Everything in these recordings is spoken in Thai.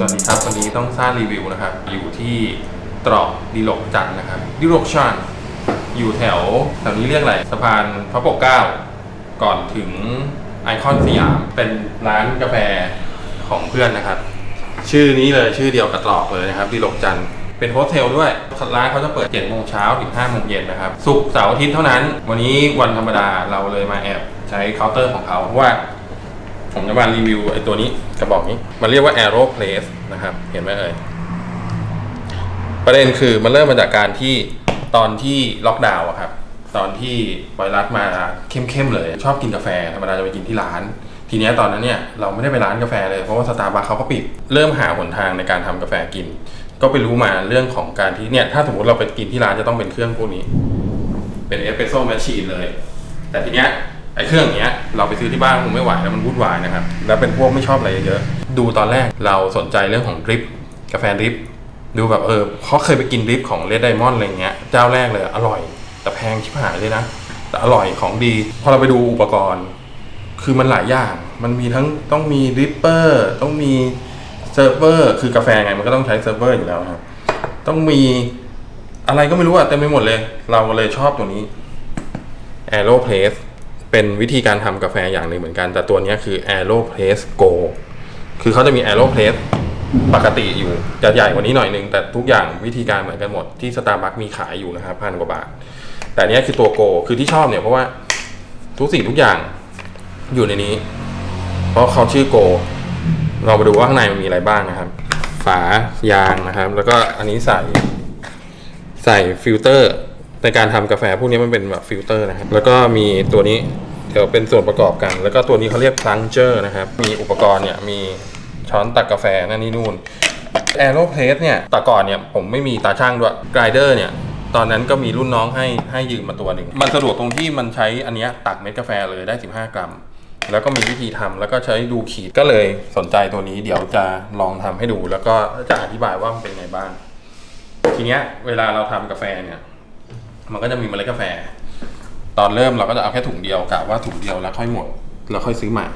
สวัสดีครับวันนี้ต้องสร้างรีวิวนะครับ อยู่ที่ตรอกดิโลกจันทร์นะครับดิโลกชันอยู่แถวแถวนี้เรียกอะไรสะพานพระปกเกล้า ก่อนถึงไอคอนสยามเป็นร้านกาแฟของเพื่อนนะครับ ชื่อนี้เลยชื่อเดียวกับตรอกเลยนะครับดิโลกจันทร์เป็นโฮสเทลด้วยร้านเขาจะเปิด7โมงเช้าถึง5โมงเย็นนะครับศุกร์เสาร์อาทิตย์เท่านั้น วันนี้วันธรรมดาเราเลยมาแอบใช้เคาน์เตอร์ของเขาเพราะว่า ผมจะมารีวิวไอ้ตัวนี้กระบอกนี้ มันเรียกว่า Aero Place นะครับ เห็นไหมเอ่ย ประเด็นคือมันเริ่มมาจากการที่ตอนที่ล็อกดาวน์อะครับ ตอนที่ไวรัสมาเข้มๆเลย ชอบกินกาแฟธรรมดาจะไปกินที่ร้าน ทีเนี้ยตอนนั้นเนี่ยเราไม่ได้ไปร้านกาแฟเลยเพราะว่าสตาร์บัคเขาก็ปิด เริ่มหาหนทางในการทำกาแฟกิน ก็ไปรู้มาเรื่องของการที่เนี่ยถ้าสมมติเราไปกินที่ร้านจะต้องเป็นเครื่องพวกนี้ เป็นเอสเปรสโซ่แมชชีนเลย แต่ทีเนี้ย ไอ้เครื่องเนี้ยเราไปซื้อที่บ้านคงไม่ไหวแล้วมันวุ่นวายนะครับ แล้วเป็นพวกไม่ชอบอะไรเยอะๆดูตอนแรกเราสนใจเรื่องของดริปกาแฟดริปดูแบบเออเขาเคยไปกินดริปของเลดไดมอนด์อะไรเงี้ยเจ้าแรกเลยอร่อย แต่แพงชิบหายเลยนะ แต่อร่อยของดี พอเราไปดูอุปกรณ์ คือมันหลายอย่าง มันมีทั้งต้องมีดริปเปอร์ต้องมีเซิร์ฟเวอร์คือกาแฟไงมันก็ต้องใช้เซิร์ฟเวอร์อยู่แล้วครับต้องมีอะไรก็ไม่รู้อะเต็มไปหมดเลย เราเลยชอบตัวนี้ Aeropress เป็นวิธีการทำกาแฟอย่างหนึ่งเหมือนกัน แต่ตัวนี้คือ Aeropress Go คือเขาจะมี Aeropress ปกติอยู่จะใหญ่กว่านี้หน่อยนึง แต่ทุกอย่างวิธีการเหมือนกันหมดที่ Starbucks มีขายอยู่นะครับพันกว่าบาท แต่นเนี้ยคือตัว Go คือที่ชอบเนี่ยเพราะว่าทุกสิ่งทุกอย่างอยู่ในนี้ เพราะเขาชื่อ Go เรามาดูว่าข้างในมันมีอะไรบ้างนะครับ ฝายางนะครับ แล้วก็อันนี้ใส่ใส่ฟิลเตอร์ ในการทำกาแฟพวกนี้มันเป็นแบบฟิลเตอร์นะครับแล้วก็มีตัวนี้เดี๋ยวเป็นส่วนประกอบกัน แล้วก็ตัวนี้เขาเรียก plunger นะครับ มีอุปกรณ์เนี่ยมีช้อนตักกาแฟนั่นนี่นู่น Aeropress เนี่ยแต่ก่อนเนี่ยผมไม่มีตาช่างด้วย Grinder เนี่ยตอนนั้นก็มีรุ่นน้องให้ให้ยืมมาตัวหนึ่ง มันสะดวกตรงที่มันใช้อันนี้ตักเม็ดกาแฟเลยได้ 15 กรัม แล้วก็มีวิธีทำแล้วก็ใช้ดูขีดก็เลยสนใจตัวนี้ เดี๋ยวจะลองทำให้ดู แล้วก็จะอธิบายว่ามันเป็นไงบ้าง ทีเนี้ยเวลาเราทำกาแฟเนี่ย มันก็จะมีเมล็ดกาแฟ ตอนเริ่มเราก็จะเอาแค่ถุงเดียวกะว่าถุงเดียวแล้วค่อยหมดแล้วค่อยซื้อใหม่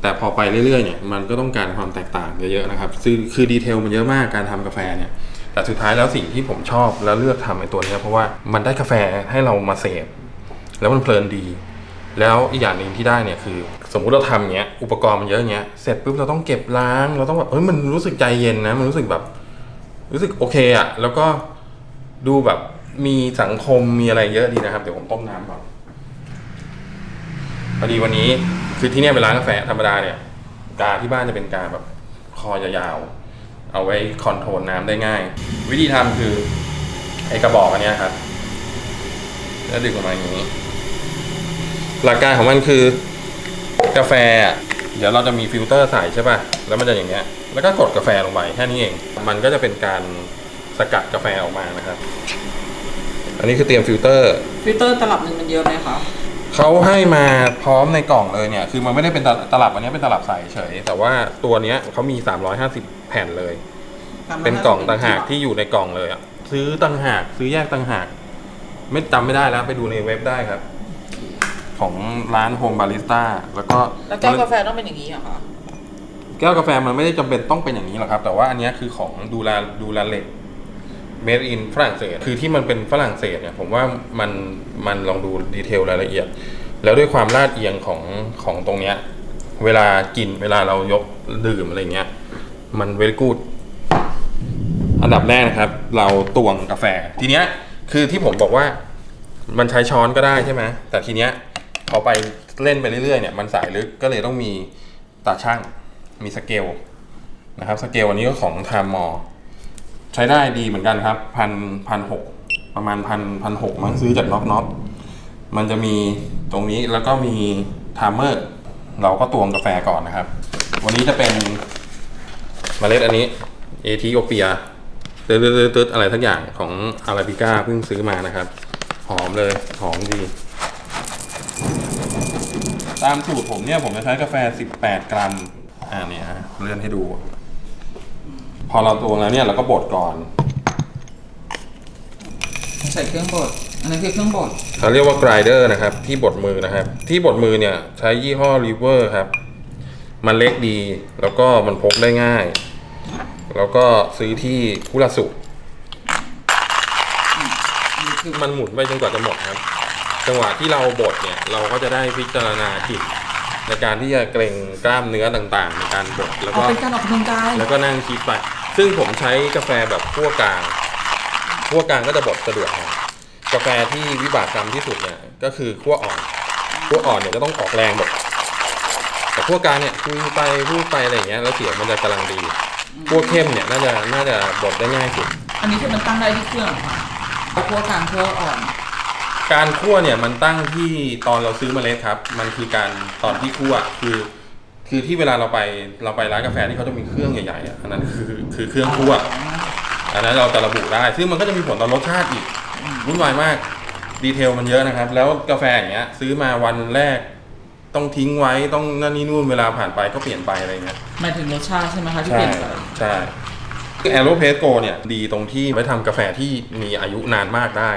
แต่พอไปเรื่อยๆเนี่ยมันก็ต้องการความแตกต่างเยอะๆนะครับคือคือดีเทลมันเยอะมากการทำกาแฟเนี่ยแต่สุดท้ายแล้วสิ่งที่ผมชอบแล้วเลือกทำไอ้ตัวนี้เพราะว่ามันได้กาแฟให้เรามาเสพแล้วมันเพลินดี แล้วอีกอย่างหนึ่งที่ได้เนี่ยคือ สมมุติเราทำเงี้ยอุปกรณ์มันเยอะเงี้ยเสร็จปุ๊บเราต้องเก็บล้างเราต้องแบบเฮ้ยมันรู้สึกใจเย็นนะมันรู้สึกแบบ รู้สึกโอเคอะแล้วก็ดูแบบ มีสังคมมีอะไรเยอะดีนะครับ เดี๋ยวผมต้มน้ำก่อนพอดีวันนี้คือที่เนี่ยเป็นร้านกาแฟธรรมดาเนี่ยกาที่บ้านจะเป็นกาแบบคอยาวๆเอาไว้คอนโทรลน้ำได้ง่าย วิธีทำคือ ไอกระบอกอันเนี้ยครับ แล้วดึงออกมาอย่างนี้ หลักการของมันคือกาแฟ เดี๋ยวเราจะมีฟิลเตอร์ใส่ใช่ป่ะ แล้วมันจะอย่างเงี้ย แล้วก็กดกาแฟลงไปแค่นี้เอง มันก็จะเป็นการสกัดกาแฟออกมานะครับ อันนี้คือเตรียมฟิลเตอร์ ฟิลเตอร์ตลับหนึ่งมันเยอะไหมคะ เขาให้มาพร้อมในกล่องเลยเนี่ย คือมันไม่ได้เป็นตลตลับอันนี้เป็นตลับใสเฉย แต่ว่าตัวเนี้ยเขามี 350 แผ่นเลย เป็นกล่องต่างหากที่อยู่ในกล่องเลยอะซื้อต่างหากซื้อแยกต่างหาก ไม่จำไม่ได้แล้วไปดูในเว็บได้ครับ ของร้านโฮมบาริสต้าแล้วก็แล้วแก้วกาแฟต้องเป็นอย่างนี้เหรอคะแก้วกาแฟมันไม่ได้จำเป็นต้องเป็นอย่างนี้หรอกครับ แต่ว่าอันเนี้ยคือของดูแลดูแลเล็ก made in ฝรั่งเศส คือที่มันเป็นฝรั่งเศสเนี่ยผมว่ามันมันลองดูดีเทลรายละเอียด แล้วด้วยความลาดเอียงของของตรงเนี้ยเวลากินเวลาเรายกดื่มอะไรเงี้ย มันเวลกูดอันดับแรกนะครับ เราตวงกาแฟ ทีเนี้ยคือที่ผมบอกว่ามันใช้ช้อนก็ได้ใช่ไหมแต่ทีเนี้ยพอไปเล่นไปเรื่อยๆเนี่ยมันสายลึกก็เลยต้องมีตาช่างมีสเกลนะครับสเกลอันนี้ก็ของทามมอ ใช้ได้ดีเหมือนกันครับพันพันหกประมาณพันพันหกมันซื้อจากน็อกน็อกมันจะมีตรงนี้แล้วก็มีไทม์เมอร์เราก็ตวงกาแฟก่อนนะครับ วันนี้จะเป็นเมล็ดอันนี้เอธิโอเปียเตืดตืดตืดอะไรทักอย่างของอาราบิก้าเพิ่งซื้อมานะครับ หอมเลย หอมดี ตามสูตรผมเนี่ย ผมจะใช้กาแฟ 18 กรัม อ่าเนี่ยฮะเลื่อนให้ดู พอเราตวงแล้วเนี่ยเราก็บดก่อนใส่เครื่องบด อันนั้นคือเครื่องบดเขาเรียกว่า grinder นะครับ ที่บดมือนะครับ ที่บดมือเนี่ยใช้ยี่ห้อ river ครับ มันเล็กดี แล้วก็มันพกได้ง่าย แล้วก็ซื้อที่คุราสุอันนี้คือมันหมุนไปจนกว่าจะหมดครับ จังหวะที่เราบดเนี่ย เราก็จะได้พิจารณาจิตในการที่จะเกรงกล้ามเนื้อต่างๆ ในการบดแล้วเอาก็เป็นการออกกำลังกายแล้วก็นั่งคิดไป ซึ่งผมใช้กาแฟแบบคั่วกลางคั่วกลางก็จะบดสะดวกครับกาแฟที่วิบากกรรมที่สุดเนี่ยก็คือคั่วอ่อนคั่วอ่อนเนี่ยก็ต้องออกแรงบดแต่คั่วกลางเนี่ยคุยไปพูดไปอะไรอย่างเงี้ยแล้วเสียงมันจะกำลังดีคั่วเข้มเนี่ยน่าจะน่าจะบดได้ง่ายสุดอันนี้คือมันตั้งได้ที่เครื่องเหรอค่ะเอาคั่วกลางคั่วอ่อน การคั่วเนี่ยมันตั้งที่ตอนเราซื้อเมล็ดครับ มันคือการตอนที่คั่วคือ คือที่เวลาเราไปเราไปร้านกาแฟที่เขาจะมีเครื่องใหญ่ๆอะอันนั้นคือคือเครื่องคั่วอันนั้นเราจะระบุได้ ซึ่งมันก็จะมีผลต่อรสชาติอีกวุ่นวายมากดีเทลมันเยอะนะครับ แล้วกาแฟอย่างเงี้ย ซื้อมาวันแรกต้องทิ้งไว้ต้องนั่นนี่นู่นเวลาผ่านไปก็เปลี่ยนไปอะไรเงี้ยหมายถึงรสชาติใช่ไหมคะที่ใช่เปลี่ยนไปใช่แอโรเพสโกเนี่ยดีตรงที่ไว้ทำกาแฟที่มีอายุนานมากได้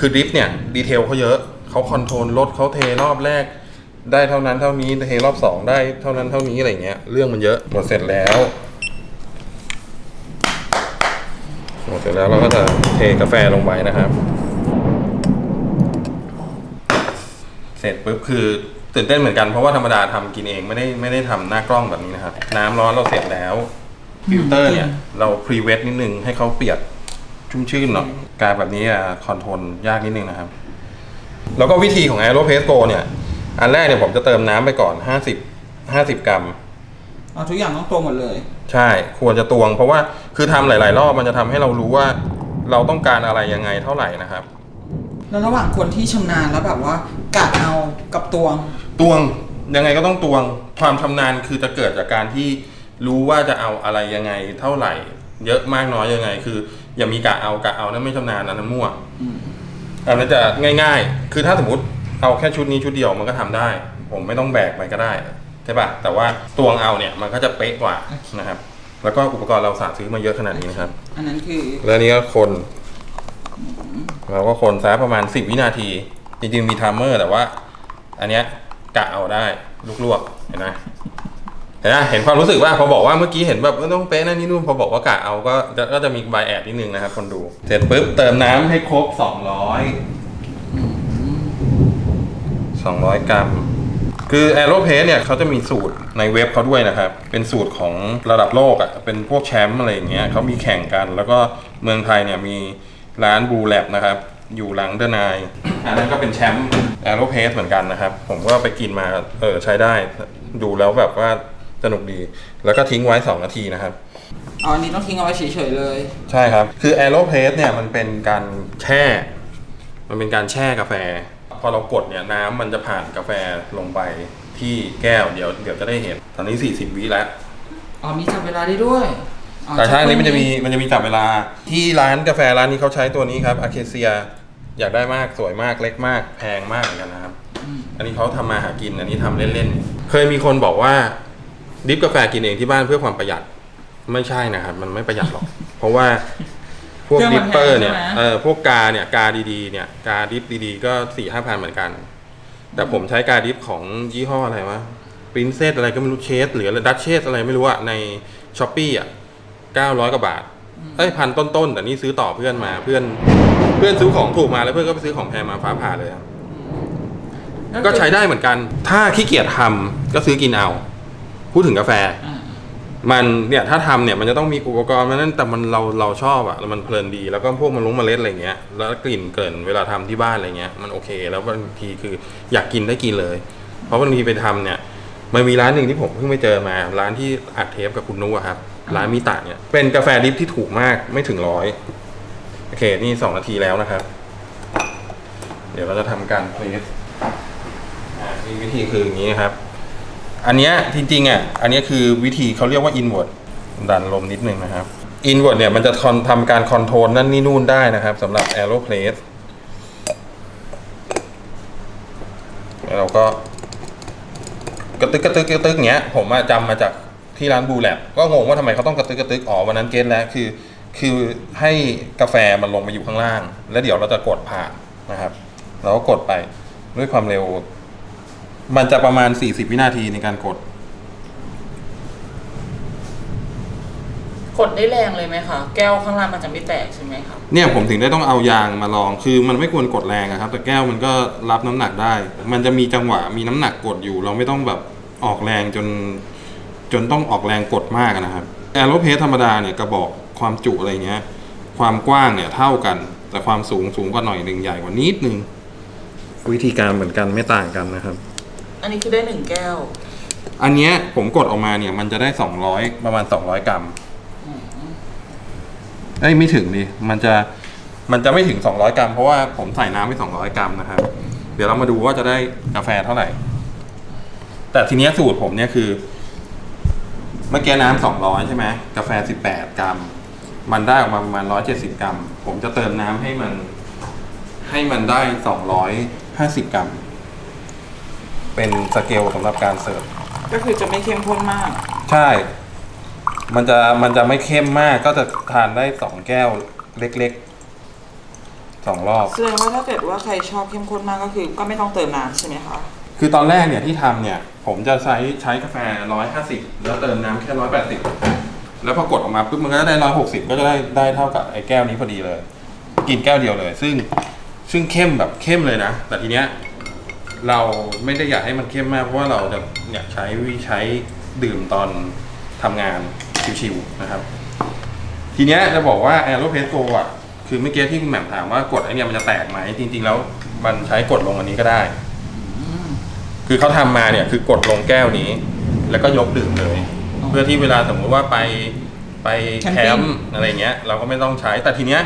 คือดริฟเนี่ยดีเทลเขาเยอะเขาคอนโทรลรถเขาเทรอบแรก ได้เท่านั้นเท่านี้เทรอบสองได้เท่านั้นเท่านี้อะไรเงี้ยเรื่องมันเยอะหมดเสร็จแล้วหมดเสร็จแล้วเราก็จะเทกาแฟลงไปนะครับ เสร็จปุ๊บคือตื่นเต้นเหมือนกันเพราะว่าธรรมดาทำกินเองไม่ได้ไม่ได้ทำหน้ากล้องแบบนี้นะครับ น้ำร้อนเราเสร็จแล้วฟิลเตอร์เนี่ยเราพรีเวทนิดนึงให้เขาเปียกชุ่มชื่นหน่อยการแบบนี้อะคอนโทรลยากนิดนึงนะครับ แล้วก็วิธีของ a e r o p a c e Go เนี่ย อันแรกเนี่ยผมจะเติมน้ำไปก่อน50 50กรัม เอาทุกอย่างต้องตรงหมดเลย ใช่ ควรจะตวง เพราะว่าคือทำหลาย ๆ รอบมันจะทำให้เรารู้ว่า เราต้องการอะไรยังไงเท่าไหร่นะครับ แล้วระหว่างคนที่ชำนาญแล้วแบบว่ากะเอากับตวง ตวงยังไงก็ต้องตวงความชำนาญคือจะเกิดจากการที่รู้ว่าจะเอาอะไรยังไงเท่าไหร่ เยอะมากน้อยยังไง คืออย่ามีกะเอากะเอานั่นไม่ชำนาญอันนั้นมั่วอืม อันนั้นจะง่าย ๆ คือถ้าสมมติ เอาแค่ชุดนี้ชุดเดียวมันก็ทำได้ ผมไม่ต้องแบกไปก็ได้ใช่ปะแต่ว่าตวงเอาเนี่ยมันก็จะเป๊ะกว่านะครับ แล้วก็อุปกรณ์เราสาซื้อมาเยอะขนาดนี้นะครับ อันนั้นคือแล้วอันนี้ก็คนเราก็คนซะประมาณ 10 วินาที จริงๆมีไทม์เมอร์แต่ว่า อันเนี้ยกะเอาได้ลวกๆเห็นไหมเห็นไหมเห็นความรู้สึกว่าพอบอกว่าเมื่อกี้เห็นแบบเออต้องเป๊ะนั่นนี่นู่นพอบอกว่ากะเอาก็จะก็จะมีบายแอดนิดนึงนะครับ คนดู เสร็จปุ๊บเติมน้ำให้ครบ 200 200 กรัม คือ a e r o p a c e เนี่ยเขาจะมีสูตรในเว็บเขาด้วยนะครับ เป็นสูตรของระดับโลกอะ่ะ เป็นพวกแชมป์อะไรอย่างเงี้ยเขามีแข่งกัน แล้วก็เมืองไทยเนี่ยมีร้านบูแลบนะครับ อยู่หลังเดนายอันนั้นก็เป็นแชมป์ a e r o p a c e เหมือนกันนะครับ ผมก็ไปกินมาเออใช้ได้ ดูแล้วแบบว่าสนุกดี แล้วก็ทิ้งไว้ 2 นาทีนะครับอ๋ออันนี้ต้องทิ้งเอาไว้เฉยๆเลย ใช่ครับ คือ a e r o p a c e เนี่ยมันเป็นการแช่ มันเป็นการแช่กาแฟ พอเรากดเนี่ยน้ำมันจะผ่านกาแฟลงไปที่แก้วเดี๋ยวเดี๋ยวจะได้เห็น ตอนนี้ 40 วิแล้ว อ๋อมีจับเวลาได้ด้วยอ๋อแต่ถ้าอันนี้จับมันจะมีมันจะมีจับเวลาที่ร้านกาแฟร้านนี้เขาใช้ตัวนี้ครับอาเคเซียอยากได้มากสวยมากเล็กมากแพงมากเหมือนกันนะครับ อืมอันนี้เขาทำมาหากิน อันนี้ทำเล่นๆ เคยมีคนบอกว่าดริฟกาแฟกินเองที่บ้านเพื่อความประหยัด ไม่ใช่นะครับ มันไม่ประหยัดหรอก เพราะว่า พวกเครื่องดิมัปนเปอร์แพงเนี่ยใช่ไหม เออพวกกาเนี่ยกาดีๆเนี่ยกาดิฟดีๆ ก็สี่ห้าพันเหมือนกัน แต่ผมใช้กาดิฟของยี่ห้ออะไรวะปรินเซสอะไรก็ไม่รู้เชสหรือดัชเชสอะไรไม่รู้อะในช้อปปี้อะเก้าร้อยกว่าบาท เอ้ยพันต้นๆ แต่นี่ซื้อต่อเพื่อนมาเพื่อนเพื่อนซื้อของถูกมาแล้วเพื่อนก็ไปซื้อของแพงมาฟ้าผ่าเลยครับก็ใช้ได้เหมือนกัน ถ้าขี้เกียจทำก็ซื้อกินเอา พูดถึงกาแฟ อ่า มันเนี่ยถ้าทำเนี่ยมันจะต้องมีอุปกรณ์มันนั่นแต่มันเราเราชอบอะแล้วมันเพลินดีแล้วก็พวกมันลงเมล็ดอะไรเงี้ยแล้วกลิ่นเกินเวลาทำที่บ้านอะไรเงี้ยมันโอเค แล้วบางทีคืออยากกินได้กินเลย เพราะบางทีไปทำเนี่ยมันมีร้านหนึ่งที่ผมเพิ่งไปเจอมา ร้านที่อัดเทปกับคุณนุอะครับร้านมิตะเนี่ยเป็นกาแฟดิฟที่ถูกมากไม่ถึงร้อยโอเคนี่สองนาทีแล้วนะครับ เดี๋ยวเราจะทำการเพลสอ่ามีวิธีคืออย่างนี้ครับ อันเนี้ยจริงๆอะอันเนี้ยคือวิธีเขาเรียกว่า inward ดันลมนิดนึงนะครับ inward เนี่ยมันจะทำการคอนโทรลนั่นนี่นู่นได้นะครับสำหรับ aeroplane แล้วเราก็กระตึกกระตึกกระตึกเงี้ยผมจำมาจากที่ร้านบูแลบก็งงว่าทำไมเขาต้องกระตึกกระตึกอ๋อวันนั้นเก็ตแล้วคือ คือให้กาแฟมันลงมาอยู่ข้างล่าง แล้วเดี๋ยวเราจะกดผ่านนะครับเราก็กดไปด้วยความเร็ว มันจะประมาณ 40 วินาทีในการกด กดได้แรงเลยไหมคะ แก้วข้างล่างมันจะไม่แตกใช่ไหมคะเนี่ยผมถึงได้ต้องเอายางมาลอง คือมันไม่ควรกดแรงอะครับ แต่แก้วมันก็รับน้ำหนักได้ มันจะมีจังหวะมีน้ำหนักกดอยู่ เราไม่ต้องแบบออกแรงจน จนต้องออกแรงกดมากอะนะครับแอโรเพสธรรมดาเนี่ยกระบอกความจุอะไรเงี้ย ความกว้างเนี่ยเท่ากัน แต่ความสูงสูงกว่าหน่อยหนึ่งใหญ่กว่านิดนึง วิธีการเหมือนกันไม่ต่างกันนะครับ อันนี้คือได้หนึ่งแก้ว อันเนี้ยผมกดออกมาเนี่ย มันจะได้สองร้อยประมาณสองร้อยกรัมเอ้ยไม่ถึงดิมันจะมันจะไม่ถึงสองร้อยกรัมเพราะว่าผมใส่น้ำไปสองร้อยกรัมนะครับ เดี๋ยวเรามาดูว่าจะได้กาแฟเท่าไหร่ แต่ทีเนี้ยสูตรผมเนี่ยคือเมื่อกี้น้ำสองร้อยใช่ไหมกาแฟสิบแปดกรัม มันได้ออกมาประมาณร้อยเจ็ดสิบกรัม ผมจะเติมน้ำให้มัน ให้มันได้สองร้อยห้าสิบกรัม เป็นสเกลสำหรับการเสิร์ฟก็คือจะไม่เข้มข้นมาก ใช่ มันจะมันจะไม่เข้มมากก็จะทานได้สองแก้วเล็กๆสองรอบ แสดงว่าถ้าเกิดว่าใครชอบเข้มข้นมากก็คือ ก็ไม่ต้องเติมน้ำใช่ไหมคะ คือตอนแรกเนี่ยที่ทำเนี่ย ผมจะใช้ใช้กาแฟร้อยห้าสิบแล้วเติมน้ำแค่ร้อยแปดสิบแล้วพอกดออกมาปุ๊บมันก็ได้ร้อยหกสิบก็จะได้ได้เท่ากับไอ้แก้วนี้พอดีเลย กินแก้วเดียวเลย ซึ่งซึ่งเข้มแบบเข้มเลยนะ แต่ทีเนี้ย เราไม่ได้อยากให้มันเข้มมากเพราะว่าเราจะอยากใช้วิใช้ดื่มตอนทำงานชิวๆนะครับ ทีเนี้ยจะบอกว่าแอโรเพสโกอะคือเมื่อกี้ที่คุณแหม่มถามว่ากดไอเนี่ยมันจะแตกไหมจริง ๆ แล้วมันใช้กดลงอันนี้ก็ได้ คือเขาทำมาเนี่ยคือกดลงแก้วนี้ แล้วก็ยกดื่มเลยอ๋อเพื่อที่เวลาสมมติว่าไปไปแคมปิ้งแคมป์อะไรเงี้ย เราก็ไม่ต้องใช้แต่ทีเนี้ย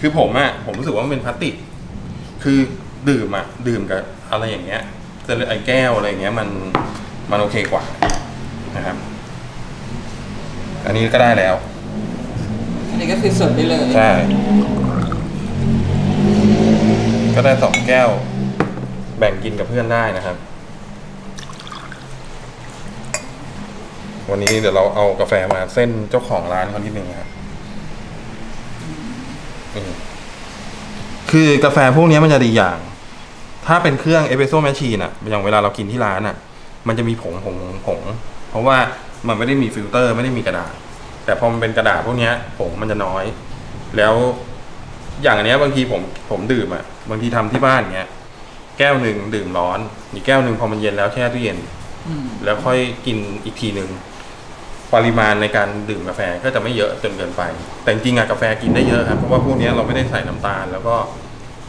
คือผมอะผมรู้สึกว่ามันเป็นพลาสติก คือ ดื่มอะดื่มกับอะไรอย่างเงี้ยจะไอ้แก้วอะไรเงี้ยมันมันโอเคกว่านะครับ อันนี้ก็ได้แล้ว อันนี้ก็คือเสิร์ฟได้เลย ใช่ ก็ได้สองแก้ว แบ่งกินกับเพื่อนได้นะครับ วันนี้เดี๋ยวเราเอากาแฟมาเส้นเจ้าของร้านเขานิดนึงนะครับอืมคือกาแฟพวกนี้มันจะดีอย่าง ถ้าเป็นเครื่องเอสเปรสโซ่แมชชีนอะอย่างเวลาเรากินที่ร้านอะมันจะมีผงผงผงผง เพราะว่ามันไม่ได้มีฟิลเตอร์ไม่ได้มีกระดาษ แต่พอมันเป็นกระดาษพวกเนี้ยผงมันจะน้อย แล้วอย่างอันเนี้ยบางทีผมผมดื่มอะบางทีทำที่บ้านเงี้ย แก้วหนึ่งดื่มร้อน อีกแก้วหนึ่งพอมันเย็นแล้วแช่ตู้เย็นอืมแล้วค่อยกินอีกทีหนึ่งปริมาณในการดื่มกาแฟก็จะไม่เยอะจนเกินไป แต่จริงๆอะกาแฟกินได้เยอะครับเพราะว่าพวกเนี้ยเราไม่ได้ใส่น้ำตาล แล้วก็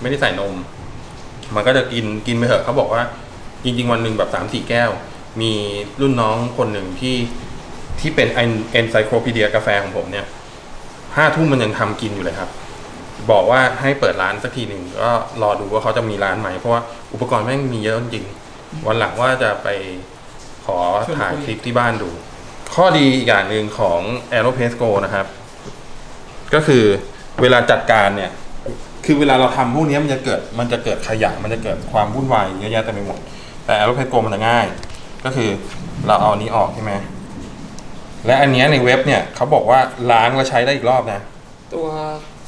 ไม่ได้ใส่นม มันก็จะกินกินไปเถอะเขาบอกว่า จริง ๆ วันหนึ่งแบบสามสี่แก้ว มีรุ่นน้องคนหนึ่งที่ที่เป็นเอนไซโคลพีเดียกาแฟของผมเนี่ยห้าทุ่มมันยังทำกินอยู่เลยครับ บอกว่าให้เปิดร้านสักทีหนึ่งก็รอดูว่าเขาจะมีร้านไหมเพราะว่าอุปกรณ์แม่งมีเยอะจริง วันหลังว่าจะไปขอถ่ายคลิปที่บ้านดู ข้อดีอีกอย่างหนึ่งของ a e r o p a c e Go นะครับ ก็คือเวลาจัดการเนี่ย คือเวลาเราทำพวกนี้มันจะเกิดมันจะเกิดขยะมันจะเกิดความวุ่นวายเยอะแยะเต็มไปหมด แต่ a e r o p a c e Go มันจะง่าย ก็คือเราเอาอันนี้ออกใช่ไหมและอันเนี้ยในเว็บเนี่ยเขาบอกว่าล้างแล้วใช้ได้อีกรอบนะ ตัว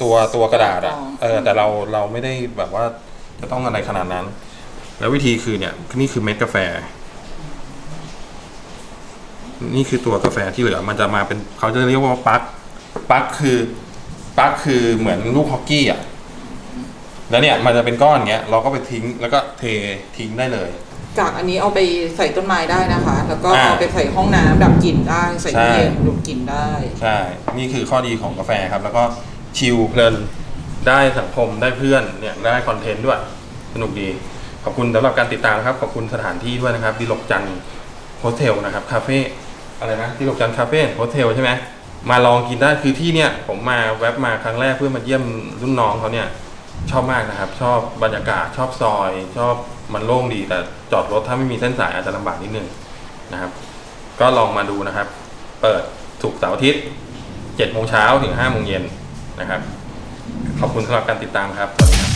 ตัวตัวกระดาษอะอ๋อเออแต่เราเราไม่ได้แบบว่าจะต้องอะไรขนาดนั้น แล้ววิธีคือเนี่ยนี่คือเม็ดกาแฟ นี่คือตัวกาแฟที่เหลือมันจะมาเป็นเขาจะเรียกว่าปลั๊กปลั๊กคือปลั๊กคือเหมือนลูกฮอกกี้อะ แล้วเนี่ยมันจะเป็นก้อนเงี้ยเราก็ไปทิ้งแล้วก็เททิ้งได้เลย จากอันนี้เอาไปใส่ต้นไม้ได้นะคะ แล้วก็อ่าเอาไปใส่ห้องน้ำดับกลิ่นได้ ใส่ตู้เย็นใช่ ดูดกลิ่นได้ ใช่ นี่คือข้อดีของกาแฟครับ แล้วก็ชิลเพลิน ได้สังคม ได้เพื่อน เนี่ย ได้คอนเทนต์ด้วย สนุกดี ขอบคุณสำหรับการติดตามนะครับ ขอบคุณสถานที่ด้วยนะครับดิลกจันโฮสเทลนะครับ คาเฟ่ อะไรนะดิลกจันคาเฟ่โฮสเทลใช่ไหม มาลองกินได้ คือที่เนี่ย ผมมาแวบมาครั้งแรกเพื่อมาเยี่ยมรุ่นน้องเขาเนี่ย ชอบมากนะครับ ชอบบรรยากาศชอบซอย ชอบมันโล่งดี แต่จอดรถถ้าไม่มีเส้นสายอาจจะลำบากนิดนึงนะครับ ก็ลองมาดูนะครับ เปิดถูกเสาร์อาทิตย์7โมงเช้าถึง5โมงเย็นนะครับ ขอบคุณสำหรับการติดตามครับสวัสดีครับ